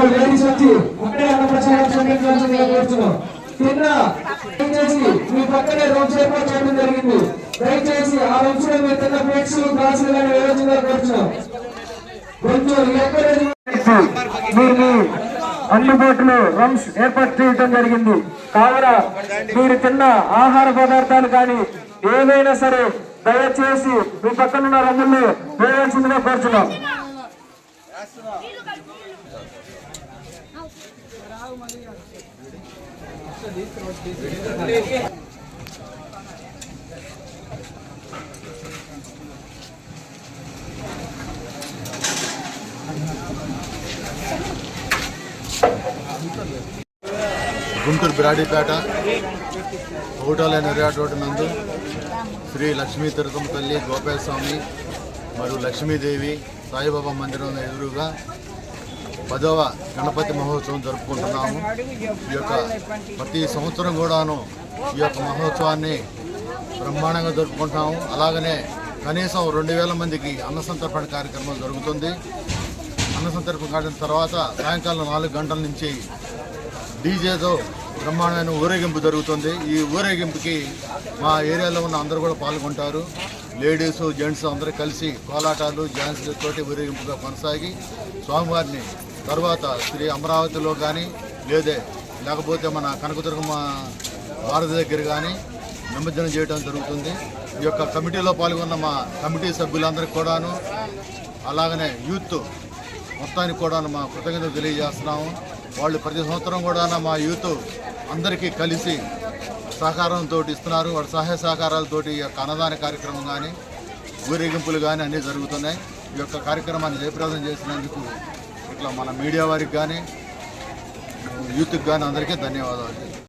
ఇంకో లేడీస్ వచ్చి అక్కడే అన్న ప్రచారం కోరుతున్నాం. తిన్న దయచేసి మీ పక్కనే రూమ్స్ ఏర్పాటు చేయడం జరిగింది. దయచేసి ఆ రూమ్స్లో మీరు తిన్న ప్లేట్స్ గ్లాసులు కానీ వేయాల్సిందిగా కోరుతున్నాం. కొంచెం మీరు అందుబాటులో రమ్స్ ఏర్పాటు చేయడం జరిగింది. కావున మీరు తిన్న ఆహార పదార్థాలు కానీ ఏవైనా సరే దయచేసి మీ పక్కనున్న రంగుల్లో వేయాల్సిందిగా కోరుతున్నాం. గుంటూరు బిరాడిపేట ఒకటోలైన ఎర్రాట రోడ్డు నందు శ్రీ లక్ష్మీ తిరుతమ్మ తల్లి గోపాల స్వామి మరియు లక్ష్మీదేవి సాయిబాబా మందిరం ఎదురుగా పదవ గణపతి మహోత్సవం జరుపుకుంటున్నాము. ఈ యొక్క ప్రతి సంవత్సరం కూడాను ఈ యొక్క మహోత్సవాన్ని బ్రహ్మాండంగా జరుపుకుంటున్నాము. అలాగనే కనీసం రెండు వేల మందికి అన్న సంతర్పణ కార్యక్రమం జరుగుతుంది. అన్న సంతర్పణ కార్యక్రమం తర్వాత సాయంకాలం నాలుగు గంటల నుంచి డీజేతో బ్రహ్మాండమైన ఊరేగింపు జరుగుతుంది. ఈ ఊరేగింపుకి మా ఏరియాలో ఉన్న అందరూ కూడా పాల్గొంటారు. లేడీస్ జెంట్స్ అందరూ కలిసి కోలాటాలు డ్యాన్స్లు తోటి ఊరేగింపుగా కొనసాగి స్వామివారిని తర్వాత శ్రీ అమరావతిలో కానీ లేదే లేకపోతే మన కనకదుర్గమ్మ భారత దగ్గర కానీ నిమజ్జనం చేయడం జరుగుతుంది. ఈ యొక్క కమిటీలో పాల్గొన్న మా కమిటీ సభ్యులందరికీ కూడాను అలాగనే యూత్ మొత్తానికి కూడా మా కృతజ్ఞతలు తెలియజేస్తున్నాము. వాళ్ళు ప్రతి సంవత్సరం కూడా మా యూత్ అందరికీ కలిసి సహకారంతో ఇస్తున్నారు. వాళ్ళ సహాయ సహకారాలతోటి ఈ యొక్క అన్నదాన కార్యక్రమం కానీ ఊరేగింపులు కానీ అన్నీ జరుగుతున్నాయి. ఈ యొక్క కార్యక్రమాన్ని జయప్రదం చేసినందుకు ఇట్లా మన మీడియా వారికి కానీ యూత్కి కానీ అందరికీ ధన్యవాదాలు.